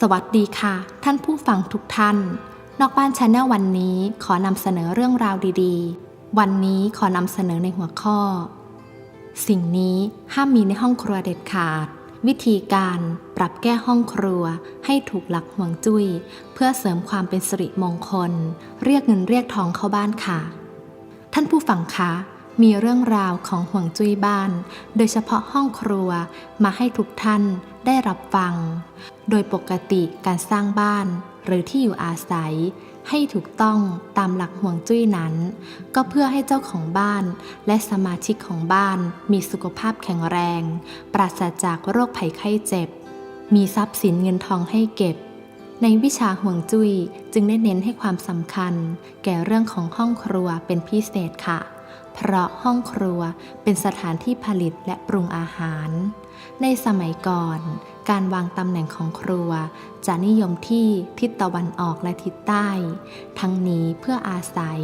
สวัสดีค่ะ ท่านผู้ฟังทุกท่าน นอกบ้านชาแนลวันนี้ขอนำเสนอเรื่องราวดีๆ วันนี้ขอนำเสนอในหัวข้อ สิ่งนี้ห้ามมีในห้องครัวเด็ดขาด วิธีการปรับแก้ห้องครัวให้ถูกหลักห่วงจุ้ย เพื่อเสริมความเป็นสิริมงคล เรียกเงินเรียกทองเข้าบ้านค่ะ ท่านผู้ฟังคะ มีเรื่องราวของห่วงจุ้ยบ้าน โดยเฉพาะห้องครัวมาให้ทุกท่านได้รับฟัง โดยปกติการสร้างบ้าน หรือที่อยู่อาศัย ให้ถูกต้องตามหลักห่วงจุ้ยนั้น ก็เพื่อให้เจ้าของบ้าน และสมาชิกของบ้านมีสุขภาพแข็งแรง ปราศจากโรคภัยไข้เจ็บ มีทรัพย์สินเงินทองให้เก็บในวิชาห่วงจุ้ยจึงได้เน้นให้ความสำคัญ แก่เรื่องของห้องครัวเป็นพิเศษค่ะ เพราะห้องครัวเป็นสถานที่ผลิตและปรุงอาหาร ในสมัยก่อน การวางตำแหน่งของครัว จะนิยมที่ทิศตะวันออกและทิศใต้ ทั้งนี้เพื่ออาศัย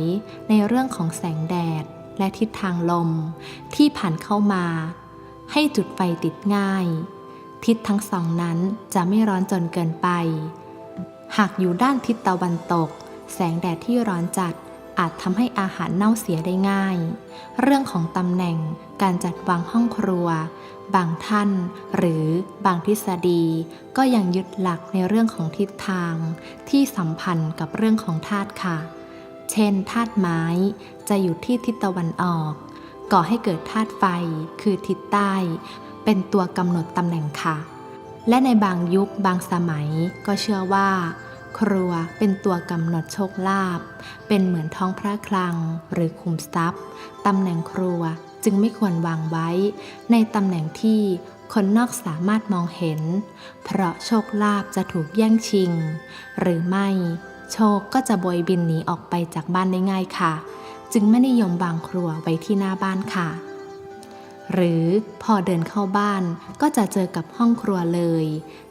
ในเรื่องของแสงแดดและทิศทางลม ที่ผ่านเข้ามา ให้จุดไฟติดง่าย ทิศทั้งสองนั้นจะไม่ร้อนจนเกินไป หากอยู่ด้านทิศตะวันตก แสงแดดที่ร้อนจัด อาจทำให้อาหารเน่าเสียได้ง่าย เรื่องของตำแหน่งการจัดวางห้องครัว บางท่าน หรือบางทฤษฎี ก็ยังยึดหลักในเรื่องของทิศทาง ที่สัมพันธ์กับเรื่องของธาตุค่ะ เช่นธาตุไม้จะอยู่ที่ทิศตะวันออก ก่อให้เกิดธาตุไฟ คือทิศใต้ เป็นตัวกำหนดตำแหน่งค่ะ และในบางยุคบางสมัยก็เชื่อว่า ครัวเป็นตัวกำหนดโชคลาภ เป็นเหมือนท้องพระคลังหรือคุมทรัพย์ตำแหน่งครัวจึงไม่ควรวางไว้ ในตำแหน่งที่คนนอกสามารถมองเห็น เพราะโชคลาภจะถูกแย่งชิง หรือไม่ โชคก็จะโบยบินหนีออกไปจากบ้านได้ง่ายค่ะ จึงไม่นิยมวางครัวไว้ที่หน้าบ้านค่ะ หรือพอเดินเข้าบ้านก็จะเจอกับห้องครัวเลย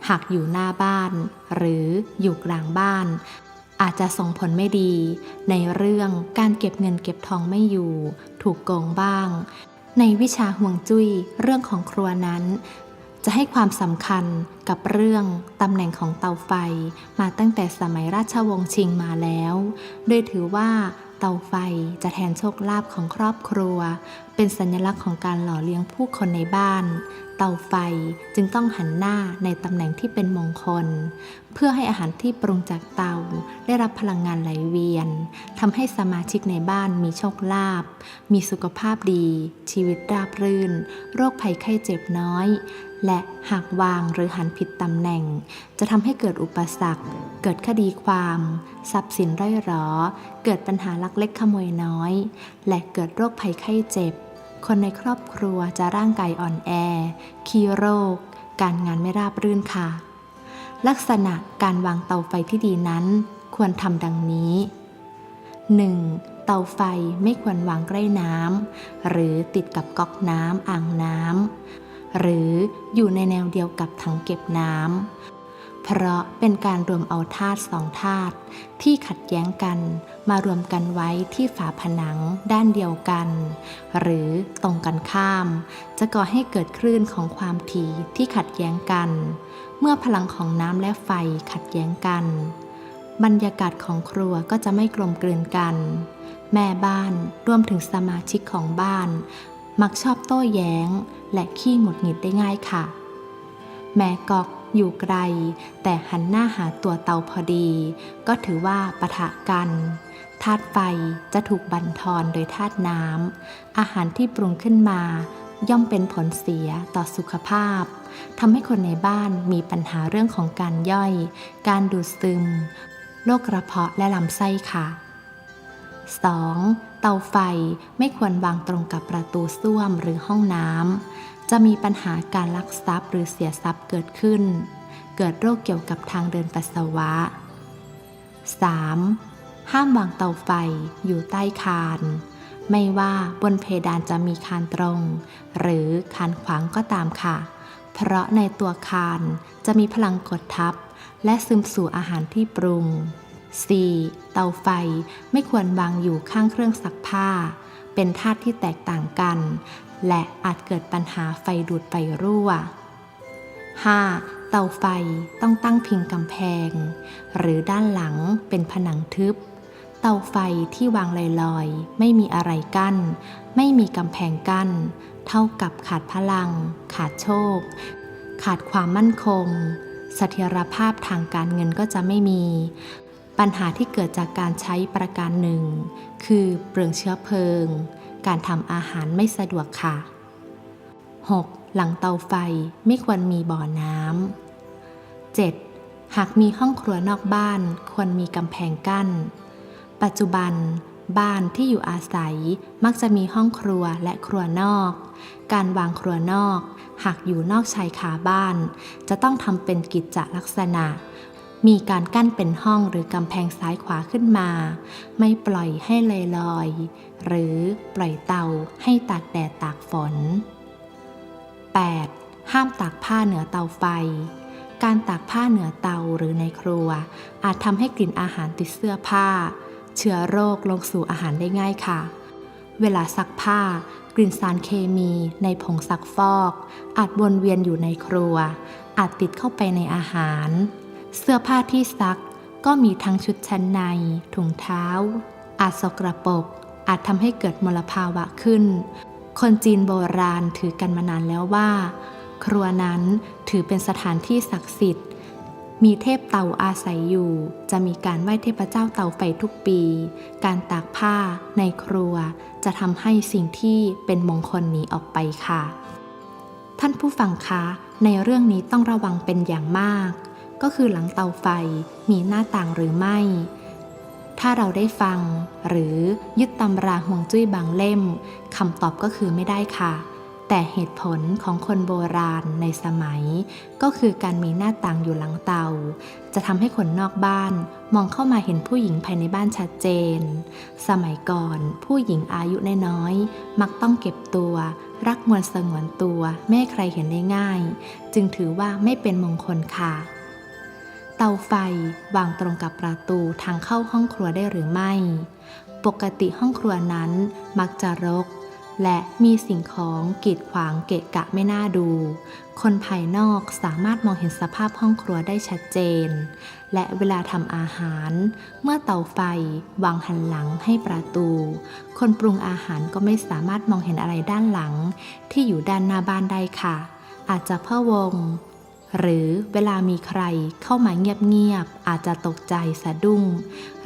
หากอยู่หน้าบ้าน หรืออยู่กลางบ้าน อาจจะส่งผลไม่ดี ในเรื่องการเก็บเงินเก็บทองไม่อยู่ ถูกโกงบ้าง ในวิชาห่วงจุ้ยเรื่องของครัวนั้น จะให้ความสำคัญกับเรื่องตำแหน่งของเตาไฟมาตั้งแต่สมัยราชวงศ์ชิงมาแล้ว โดยถือว่า เตาไฟจะแทนโชคลาภของครอบครัว เป็นสัญลักษณ์ของการหล่อเลี้ยงผู้คนในบ้าน เตาไฟจึงต้องหันหน้าในตำแหน่งที่เป็นมงคล เพื่อให้อาหารที่ปรุงจากเตาได้รับพลังงานไหลเวียนทำให้สมาชิกในบ้านมีโชคลาภมีสุขภาพดี ชีวิตราบรื่น โรคภัยไข้เจ็บน้อย และหากวางหรือหันผิดตำแหน่ง จะทำให้เกิดอุปสรรค เกิดคดีความ ทรัพย์สินร่อยหรอ เกิดปัญหาลักเล็กขโมยน้อย และเกิดโรคภัยไข้เจ็บ คนในครอบครัวจะร่างกายอ่อนแอ ขี้โรค การงานไม่ราบรื่นค่ะ ลักษณะการวางเตาไฟที่ดีนั้น ควรทำดังนี้ 1. เตาไฟไม่ควรวางใกล้น้ำหรือติดกับก๊อกน้ำอ่างน้ำ หรืออยู่ในแนวเดียวกับถังเก็บน้ำ เพราะเป็นการรวมเอาธาตุสองธาตุที่ขัดแย้งกันมารวมกันไว้ที่ฝาผนังด้านเดียวกัน หรือตรงกันข้าม จะก่อให้เกิดคลื่นของความถี่ที่ขัดแย้งกัน เมื่อพลังของน้ำและไฟขัดแย้งกัน บรรยากาศของครัวก็จะไม่กลมกลืนกันแม่บ้านรวมถึงสมาชิกของบ้าน มักชอบโต้แย้ง และขี้หงุดหงิดได้ง่ายค่ะ แม่กอกอยู่ไกล แต่หันหน้าหาตัวเตาพอดี ก็ถือว่าปะทะกันธาตุไฟจะถูกบั่นทอนโดยธาตุน้ำ อาหารที่ปรุงขึ้นมา ย่อมเป็นผลเสียต่อสุขภาพทำให้คนในบ้านมีปัญหาเรื่องของการย่อย การดูดซึม โรคกระเพาะและลำไส้ค่ะ 2. เตาไฟไม่ควรวางตรงกับประตูส้วมหรือห้องน้ำ จะมีปัญหาการลักทรัพย์หรือเสียทรัพย์เกิดขึ้น เกิดโรคเกี่ยวกับทางเดินปัสสาวะ 3. ห้ามวางเตาไฟอยู่ใต้คาน ไม่ว่าบนเพดานจะมีคานตรง หรือคานขวางก็ตามค่ะ เพราะในตัวคานจะมีพลังกดทับ และซึมสู่อาหารที่ปรุง 4. เตาไฟไม่ควรวางอยู่ข้างเครื่องซักผ้า เป็นธาตุที่แตกต่างกัน และอาจเกิดปัญหาไฟดูดไฟรั่ว 5. เตาไฟต้องตั้งพิงกำแพง หรือด้านหลังเป็นผนังทึบ เตาไฟที่วางลอยๆ ไม่มีอะไรกั้น ไม่มีกำแพงกั้น เท่ากับขาดพลัง ขาดโชค ขาดความมั่นคงเสถียรภาพทางการเงินก็จะไม่มี ปัญหาที่เกิดจากการใช้ประการหนึ่ง คือเปลืองเชื้อเพลิง การทำอาหารไม่สะดวกค่ะ 6. หลังเตาไฟไม่ควรมีบ่อน้ำ 7. หากมีห้องครัวนอกบ้านควรมีกำแพงกั้น ปัจจุบันบ้านที่อยู่อาศัยมักจะมีห้องครัวและครัวนอก การวางครัวนอก หากอยู่นอกชายคาบ้าน จะต้องทำเป็นกิจจลักษณะ มีการกั้นเป็นห้องหรือกำแพงซ้ายขวาขึ้นมา ไม่ปล่อยให้ลอยลอย หรือปล่อยเตาให้ตากแดดตากฝน 8. ห้ามตากผ้าเหนือเตาไฟ การตากผ้าเหนือเตาหรือในครัว อาจทำให้กลิ่นอาหารติดเสื้อผ้า เชื้อโรคลงสู่อาหารได้ง่ายค่ะ เวลาซักผ้ากลิ่นสารเคมีในผงซักฟอก อาจวนเวียนอยู่ในครัว อาจติดเข้าไปในอาหาร เสื้อผ้าที่ซักก็มีทั้งชุดชั้นใน ถุงเท้า อาจสกรปรกอาจทำให้เกิดมลภาวะขึ้น คนจีนโบราณถือกันมานานแล้วว่า ครัวนั้นถือเป็นสถานที่ศักดิ์สิทธิ์ มีเทพเต่าอาศัยอยู่ จะมีการไหว้เทพเจ้าเต่าไฟทุกปี การตากผ้าในครัวจะทำให้สิ่งที่เป็นมงคลหนีออกไปค่ะ ท่านผู้ฟังคะ ในเรื่องนี้ต้องระวังเป็นอย่างมาก ก็คือหลังเตาไฟมีหน้าต่างหรือไม่ ถ้าเราได้ฟัง หรือยึดตำราห่วงจุ้ยบางเล่มคำตอบก็คือไม่ได้ค่ะ แต่เหตุผลของคนโบราณในสมัย ก็คือการมีหน้าต่างอยู่หลังเตา จะทำให้คนนอกบ้านมองเข้ามาเห็นผู้หญิงภายในบ้านชัดเจน สมัยก่อนผู้หญิงอายุน้อยๆมักต้องเก็บตัวรักมวลสงวนตัวไม่ให้ใครเห็นได้ง่าย จึงถือว่าไม่เป็นมงคลค่ะ เตาไฟวางตรงกับประตูทางเข้าห้องครัวได้หรือไม่ ปกติห้องครัวนั้นมักจะรก และมีสิ่งของกีดขวางเกะกะไม่น่าดู คนภายนอกสามารถมองเห็นสภาพห้องครัวได้ชัดเจน และเวลาทำอาหาร เมื่อเตาไฟวางหันหลังให้ประตู คนปรุงอาหารก็ไม่สามารถมองเห็นอะไรด้านหลัง ที่อยู่ด้านหน้าบ้านได้ค่ะ อาจจะเพ่อวง หรือเวลามีใครเข้ามาเงียบๆอาจจะตกใจสะดุ้ง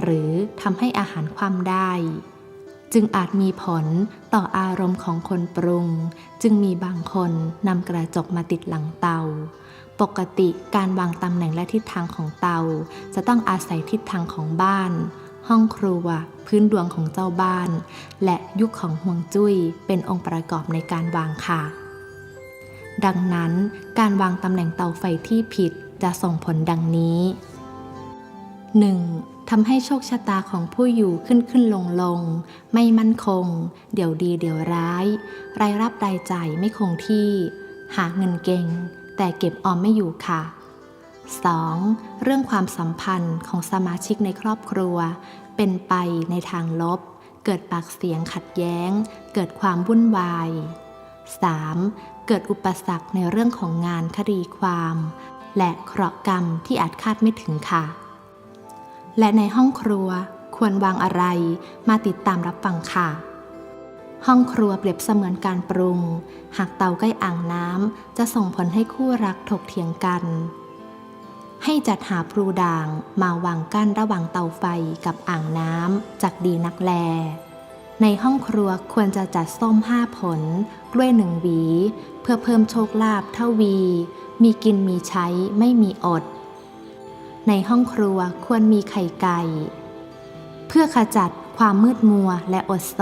หรือทำให้อาหารคว่ำได้ จึงอาจมีผลต่ออารมณ์ของคนปรุง จึงมีบางคนนำกระจกมาติดหลังเตา ปกติการวางตำแหน่งและทิศทางของเตา จะต้องอาศัยทิศทางของบ้านห้องครัว พื้นดวงของเจ้าบ้าน และยุคของห่วงจุ้ยเป็นองค์ประกอบในการวางค่ะ ดังนั้นการวางตำแหน่งเตาไฟที่ผิดจะส่งผลดังนี้ 1. ทำให้โชคชะตาของผู้อยู่ขึ้นขึ้นลงลง ไม่มั่นคง เดี๋ยวดีเดี๋ยวร้าย รายรับรายจ่ายไม่คงที่ หาเงินเก่ง แต่เก็บออมไม่อยู่ค่ะ 2. เรื่องความสัมพันธ์ของสมาชิกในครอบครัว เป็นไปในทางลบ เกิดปากเสียงขัดแย้ง เกิดความวุ่นวาย 3. เกิดอุปสรรคในเรื่องของงานคดีความ และเคราะห์กรรมที่อาจคาดไม่ถึงค่ะ และในห้องครัวควรวางอะไรมาติดตามรับฟังค่ะ ห้องครัวเปรียบเสมือนการปรุง หากเตาใกล้อ่างน้ำจะส่งผลให้คู่รักถกเถียงกัน ให้จัดหาปรูด่างมาวางกั้นระหว่างเตาไฟกับอ่างน้ำจากดีนักแล ในห้องครัวควรจะจัดส้มห้าผล กล้วยหนึ่งหวี เพื่อเพิ่มโชคลาภเท่าวี มีกินมีใช้ไม่มีอด ในห้องครัวควรมีไข่ไก่ เพื่อขจัดความมืดมัวและอดโซ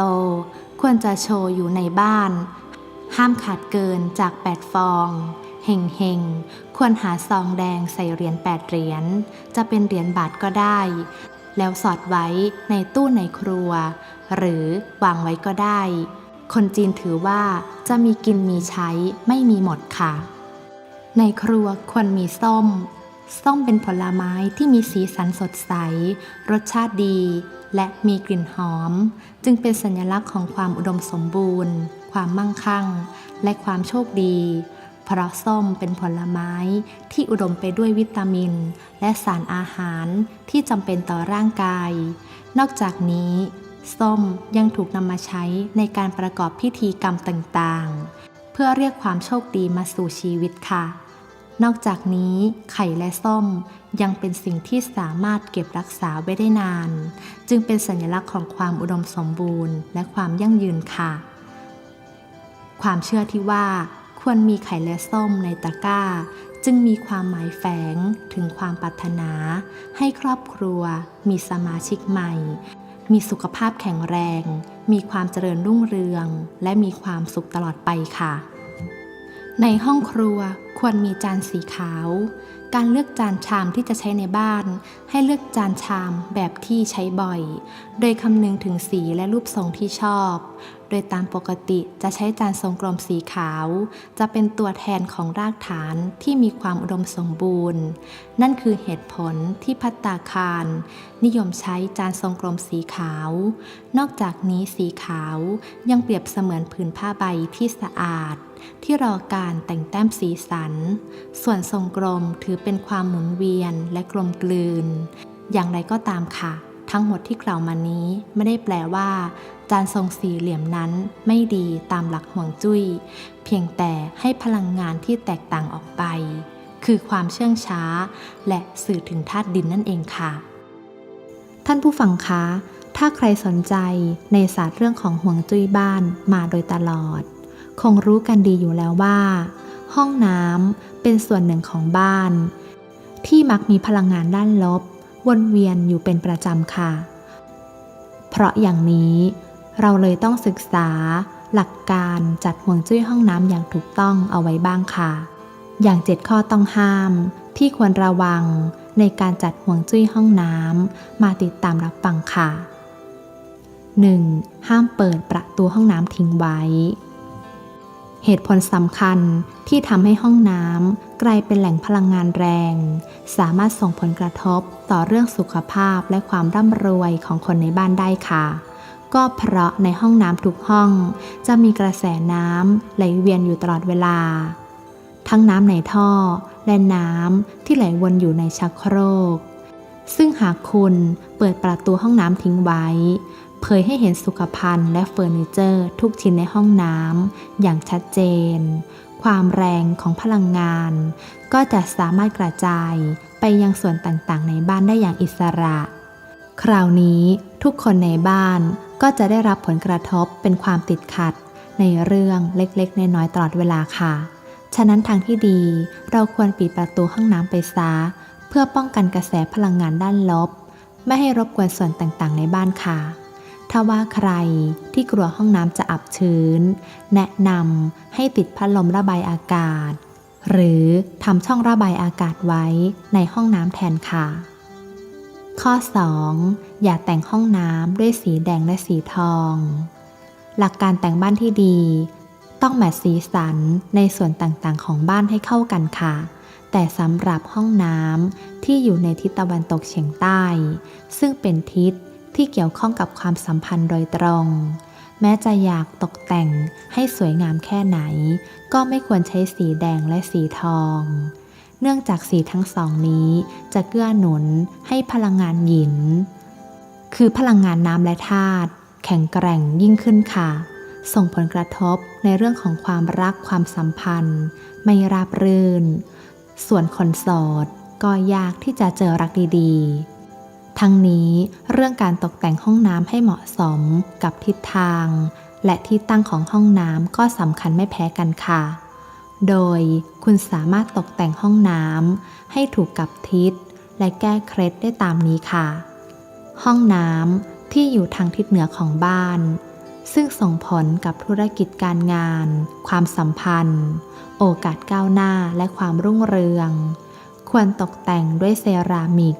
ควรจะโชว์อยู่ในบ้าน ห้ามขาดเกินจาก8ฟองเฮงเฮงควรหาซองแดงใส่เหรียญ8เหรียญจะเป็นเหรียญบาทก็ได้ แล้วสอดไว้ในตู้ในครัว หรือวางไว้ก็ได้ คนจีนถือว่าจะมีกินมีใช้ไม่มีหมดค่ะ ในครัวควรมีส้ม ส้มเป็นผลไม้ที่มีสีสันสดใส รสชาติดี และมีกลิ่นหอม จึงเป็นสัญลักษณ์ของความอุดมสมบูรณ์ ความมั่งคั่ง และความโชคดีเพราะส้มเป็นผลไม้ที่อุดมไปด้วยวิตามิน และสารอาหารที่จำเป็นต่อร่างกาย นอกจากนี้ ส้มยังถูกนำมาใช้ในการประกอบพิธีกรรมต่างๆ เพื่อเรียกความโชคดีมาสู่ชีวิตค่ะ นอกจากนี้ไข่และส้มยังเป็นสิ่งที่สามารถเก็บรักษาไว้ได้นาน จึงเป็นสัญลักษณ์ของความอุดมสมบูรณ์ และความยั่งยืนค่ะ ความเชื่อที่ว่าควรมีไข่และส้มในตะกร้า จึงมีความหมายแฝงถึงความปรารถนา ให้ครอบครัวมีสมาชิกใหม่ มีสุขภาพแข็งแรง มีความเจริญรุ่งเรือง และมีความสุขตลอดไปค่ะ ในห้องครัวควรมีจานสีขาว การเลือกจานชามที่จะใช้ในบ้าน ให้เลือกจานชามแบบที่ใช้บ่อย โดยคำนึงถึงสีและรูปทรงที่ชอบ โดยตามปกติจะใช้จานทรงกลมสีขาว จะเป็นตัวแทนของรากฐานที่มีความอุดมสมบูรณ์ นั่นคือเหตุผลที่พัตตาคาร นิยมใช้จานทรงกลมสีขาว นอกจากนี้สีขาวยังเปรียบเสมือนผืนผ้าใบที่สะอาด ที่รอการแต่งแต้มสีสัน ส่วนทรงกลมถือเป็นความหมุนเวียนและกลมกลืน อย่างไรก็ตามค่ะทั้งหมดที่กล่าวมานี้ไม่ได้แปลว่า จานทรงสี่เหลี่ยมนั้นไม่ดีตามหลักห่วงจุ้ย เพียงแต่ให้พลังงานที่แตกต่างออกไป คือความเชื่องช้า และสื่อถึงธาตุดินนั่นเองค่ะ ท่านผู้ฟังคะ ถ้าใครสนใจในศาสตร์เรื่องของห่วงจุ้ยบ้านมาโดยตลอด คงรู้กันดีอยู่แล้วว่า ห้องน้ำเป็นส่วนหนึ่งของบ้าน ที่มักมีพลังงานด้านลบวนเวียนอยู่เป็นประจำค่ะ เพราะอย่างนี้ เราเลยต้องศึกษา หลักการจัดห่วงจุ้ยห้องน้ำอย่างถูกต้องเอาไว้บ้างค่ะ อย่างเจ็ดข้อต้องห้าม ที่ควรระวังในการจัดห่วงจุ้ยห้องน้ำมาติดตามรับฟังค่ะ 1. ห้ามเปิดประตูห้องน้ำทิ้งไว้ เหตุผลสำคัญที่ทำให้ห้องน้ำกลายเป็นแหล่งพลังงานแรง สามารถส่งผลกระทบต่อเรื่องสุขภาพและความร่ำรวยของคนในบ้านได้ค่ะ ก็เพราะในห้องน้ำทุกห้อง จะมีกระแสน้ำไหลเวียนอยู่ตลอดเวลา ทั้งน้ำในท่อและน้ำที่ไหลวนอยู่ในชักโครก ซึ่งหากคุณเปิดประตูห้องน้ำทิ้งไว้ เผยให้เห็นสุขภัณฑ์และเฟอร์นิเจอร์ทุกชิ้นในห้องน้ำอย่างชัดเจน ความแรงของพลังงาน ก็จะสามารถกระจายไปยังส่วนต่างๆ ในบ้านได้อย่างอิสระ คราวนี้ทุกคนในบ้านก็จะได้รับผลกระทบเป็นความติดขัด ในเรื่องเล็กๆ น้อยๆตลอดเวลาค่ะ ฉะนั้นทางที่ดีเราควรปิดประตูห้องน้ำไปซะเพื่อป้องกันกระแสพลังงานด้านลบ ไม่ให้รบกวนส่วนต่างๆ ในบ้านค่ะ ถ้าว่าใครที่กลัวห้องน้ำจะอับชื้น แนะนำให้ติดพัดลมระบายอากาศ หรือทำช่องระบายอากาศไว้ในห้องน้ำแทนค่ะ ข้อ 2. อย่าแต่งห้องน้ำด้วยสีแดงและสีทอง หลักการแต่งบ้านที่ดี ต้องแมทสีสันในส่วนต่างๆ ของบ้านให้เข้ากันค่ะ แต่สำหรับห้องน้ำที่อยู่ในทิศตะวันตกเฉียงใต้ ซึ่งเป็นทิศที่เกี่ยวข้องกับความสัมพันธ์โดยตรง แม้จะอยากตกแต่งให้สวยงามแค่ไหน ก็ไม่ควรใช้สีแดงและสีทอง เนื่องจากสีทั้งสองนี้จะเกื้อหนุนให้พลังงานหยิน คือพลังงานน้ำและธาตุแข็งแกร่งยิ่งขึ้นค่ะ ส่งผลกระทบในเรื่องของความรักความสัมพันธ์ ไม่ราบรื่น ส่วนคนโสดก็ยากที่จะเจอรักดีๆ ทั้งนี้เรื่องการตกแต่งห้องน้ำให้เหมาะสมกับทิศทาง และที่ตั้งของห้องน้ำก็สำคัญไม่แพ้กันค่ะ โดย คุณสามารถตกแต่งห้องน้ำให้ถูกกับทิศ และแก้เคล็ดได้ตามนี้ค่ะ ห้องน้ำที่อยู่ทางทิศเหนือของบ้าน ซึ่งส่งผลกับธุรกิจการงาน ความสัมพันธ์ โอกาสก้าวหน้าและความรุ่งเรือง ควรตกแต่งด้วยเซรามิก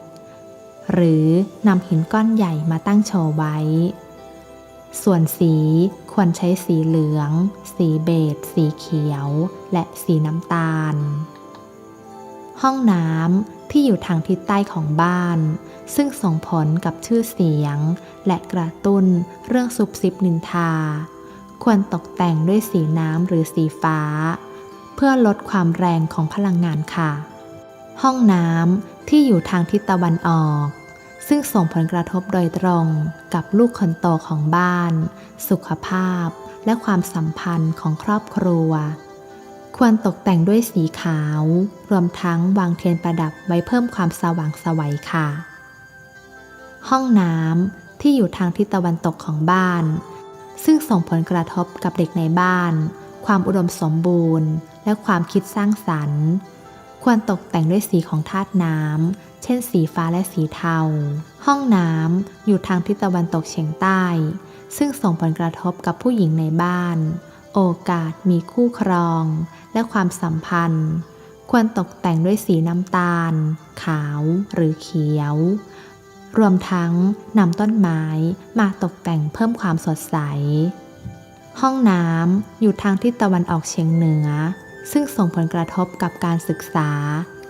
หรือนำหินก้อนใหญ่มาตั้งโชว์ไว้ ส่วนสีควรใช้สีเหลือง สีเบจสีเขียว และสีน้ำตาล ห้องน้ำที่อยู่ทางทิศใต้ของบ้าน ซึ่งส่งผลกับชื่อเสียง และกระตุ้นเรื่องซุบซิบนินทา ควรตกแต่งด้วยสีน้ำหรือสีฟ้า เพื่อลดความแรงของพลังงานค่ะ ห้องน้ำที่อยู่ทางทิศตะวันออก ซึ่งส่งผลกระทบโดยตรงกับลูกคนโตของบ้าน สุขภาพ และความสัมพันธ์ของครอบครัว ควรตกแต่งด้วยสีขาว รวมทั้งวางเทียนประดับไว้เพิ่มความสว่างสวัยค่ะ ห้องน้ำที่อยู่ทางทิศตะวันตกของบ้าน ซึ่งส่งผลกระทบกับเด็กในบ้าน ความอุดมสมบูรณ์ และความคิดสร้างสรรค์ ควรตกแต่งด้วยสีของธาตุน้ำ เช่นสีฟ้าและสีเทา ห้องน้ำอยู่ทางทิศตะวันตกเฉียงใต้ ซึ่งส่งผลกระทบกับผู้หญิงในบ้าน โอกาสมีคู่ครอง และความสัมพันธ์ ควรตกแต่งด้วยสีน้ำตาล ขาวหรือเขียว รวมทั้งนำต้นไม้มาตกแต่งเพิ่มความสดใส ห้องน้ำอยู่ทางทิศตะวันออกเฉียงเหนือ ซึ่งส่งผลกระทบกับการศึกษา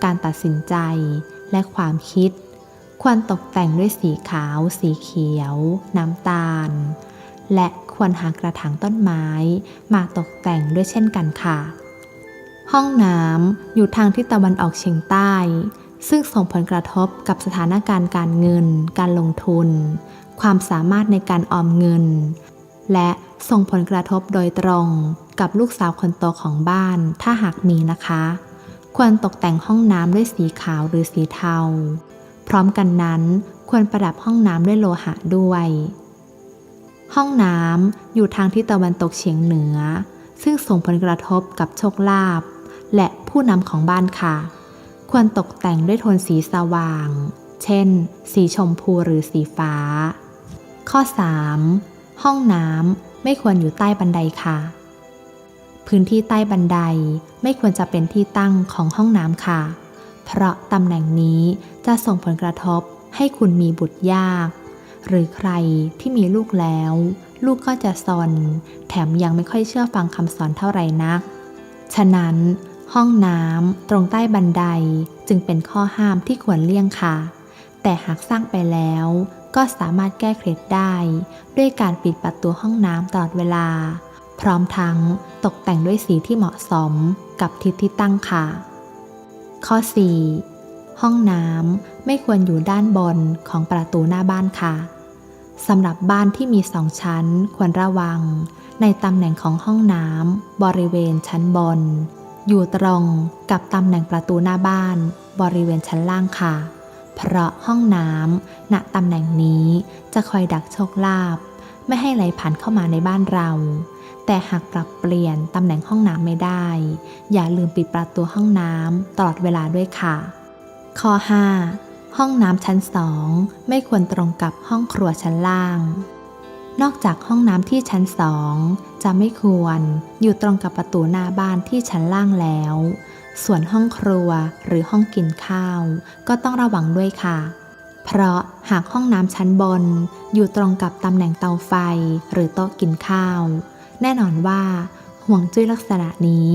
การตัดสินใจ และความคิด ควรตกแต่งด้วยสีขาว สีเขียว น้ำตาล และควรหากระถางต้นไม้มาตกแต่งด้วยเช่นกันค่ะ ห้องน้ำอยู่ทางทิศตะวันออกเฉียงใต้ ซึ่งส่งผลกระทบกับสถานการณ์การเงิน การลงทุน ความสามารถในการออมเงิน และส่งผลกระทบโดยตรงกับลูกสาวคนโตของบ้านถ้าหากมีนะคะ ควรตกแต่งห้องน้ำด้วยสีขาวหรือสีเทา พร้อมกันนั้นควรประดับห้องน้ำด้วยโลหะด้วย ห้องน้ำอยู่ทางทิศตะวันตกเฉียงเหนือ ซึ่งส่งผลกระทบกับโชคลาภและผู้นำของบ้านค่ะ ควรตกแต่งด้วยโทนสีสว่าง เช่น สีชมพูหรือสีฟ้า ข้อ 3. ห้องน้ำไม่ควรอยู่ใต้บันไดค่ะ พื้นที่ใต้บันไดไม่ควรจะเป็นที่ตั้งของห้องน้ำค่ะ เพราะตำแหน่งนี้จะส่งผลกระทบให้คุณมีบุตรยาก หรือใครที่มีลูกแล้ว ลูกก็จะซน แถมยังไม่ค่อยเชื่อฟังคำสอนเท่าไหร่นัก ฉะนั้น ห้องน้ำตรงใต้บันไดจึงเป็นข้อห้ามที่ควรเลี่ยงค่ะ แต่หากสร้างไปแล้วก็สามารถแก้เคล็ดได้ ด้วยการปิดประตูห้องน้ำตลอดเวลา พร้อมทั้งตกแต่งด้วยสีที่เหมาะสมกับทิศที่ตั้งค่ะ ข้อ 4. ห้องน้ำไม่ควรอยู่ด้านบนของประตูหน้าบ้านค่ะสำหรับบ้านที่มีสองชั้นควรระวัง ในตำแหน่งของห้องน้ำบริเวณชั้นบน อยู่ตรงกับตำแหน่งประตูหน้าบ้าน บริเวณชั้นล่างค่ะ เพราะห้องน้ำณตำแหน่งนี้จะคอยดักโชคลาภไม่ให้ไหลผ่านเข้ามาในบ้านเรา แต่หากปรับเปลี่ยนตำแหน่งห้องน้ำไม่ได้ อย่าลืมปิดประตูห้องน้ำตลอดเวลาด้วยค่ะ ข้อ 5. ห้องน้ำชั้นสองไม่ควรตรงกับห้องครัวชั้นล่าง นอกจากห้องน้ำที่ชั้นสองจะไม่ควรอยู่ตรงกับประตูหน้าบ้านที่ชั้นล่างแล้ว ส่วนห้องครัวหรือห้องกินข้าว ก็ต้องระวังด้วยค่ะเพราะหากห้องน้ำชั้นบน อยู่ตรงกับตำแหน่งเตาไฟหรือโต๊ะกินข้าว แน่นอนว่าห่วงจุ้ยลักษณะนี้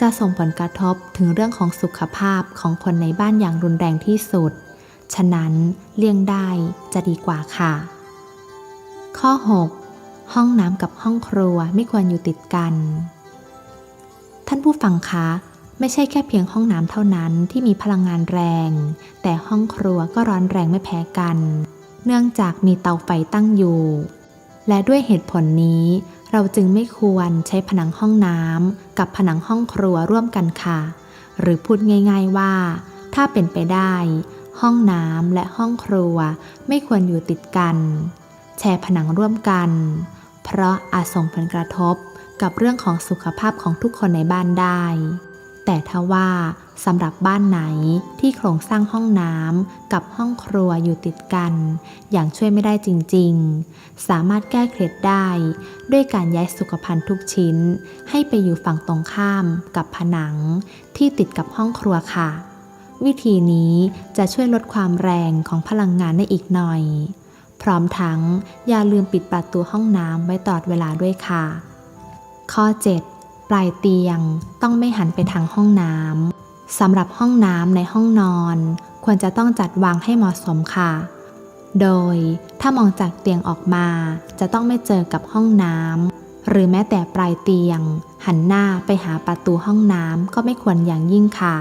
จะส่งผลกระทบถึงเรื่องของสุขภาพของคนในบ้านอย่างรุนแรงที่สุด ฉะนั้นเลี่ยงได้จะดีกว่าค่ะ ข้อ 6. ห้องน้ำกับห้องครัวไม่ควรอยู่ติดกัน ท่านผู้ฟังคะไม่ใช่แค่เพียงห้องน้ำเท่านั้นที่มีพลังงานแรง แต่ห้องครัวก็ร้อนแรงไม่แพ้กัน เนื่องจากมีเตาไฟตั้งอยู่ และด้วยเหตุผลนี้ เราจึงไม่ควรใช้ผนังห้องน้ำกับผนังห้องครัวร่วมกันค่ะ หรือพูดง่าย ๆว่า ถ้าเป็นไปได้ ห้องน้ำและห้องครัวไม่ควรอยู่ติดกัน แชร์ผนังร่วมกัน เพราะอาจส่งผลกระทบกับเรื่องของสุขภาพของทุกคนในบ้านได้ แต่ถ้าว่าสำหรับบ้านไหนที่โครงสร้างห้องน้ำกับห้องครัวอยู่ติดกัน อย่างช่วยไม่ได้จริงๆ สามารถแก้เคล็ดได้ ด้วยการย้ายสุขภัณฑ์ทุกชิ้น ให้ไปอยู่ฝั่งตรงข้ามกับผนัง ที่ติดกับห้องครัวค่ะ วิธีนี้จะช่วยลดความแรงของพลังงานได้อีกหน่อย พร้อมทั้งอย่าลืมปิดประตูห้องน้ำไว้ตลอดเวลาด้วยค่ะ ข้อ 7 ปลายเตียงต้องไม่หันไปทางห้องน้ำสำหรับห้องน้ำในห้องนอน ควรจะต้องจัดวางให้เหมาะสมค่ะ โดยถ้ามองจากเตียงออกมาจะต้องไม่เจอกับห้องน้ำหรือแม้แต่ปลายเตียง หันหน้าไปหาประตูห้องน้ำก็ไม่ควรอย่างยิ่งค่ะ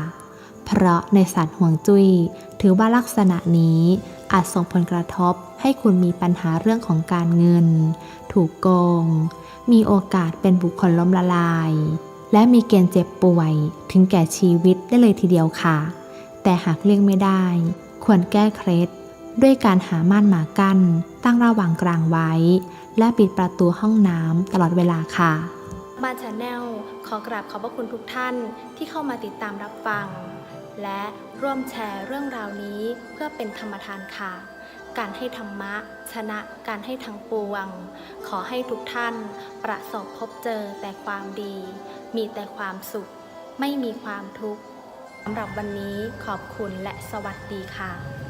เพราะในศาสตร์ห่วงจุย้ยถือว่าลักษณะนี้อาจส่งผลกระทบให้คุณมีปัญหาเรื่องของการเงิน ถูกโกง มีโอกาสเป็นบุคคลล้มละลาย และมีเกณฑ์เจ็บป่วยถึงแก่ชีวิตได้เลยทีเดียวค่ะ แต่หากเลี่ยงไม่ได้ ควรแก้เคล็ดด้วยการหาม่านหมากั้น ตั้งระหว่างกลางไว้ และปิดประตูห้องน้ำตลอดเวลาค่ะบ้านชาแนลขอกราบขอบพระคุณทุกท่านที่เข้ามาติดตามรับฟัง และร่วมแชร์เรื่องราวนี้เพื่อเป็นธรรมทานค่ะ การให้ธรรมะ ชนะการให้ทั้งปวง ขอให้ทุกท่านประสบพบเจอแต่ความดี มีแต่ความสุข ไม่มีความทุกข์สำหรับวันนี้ขอบคุณและสวัสดีค่ะ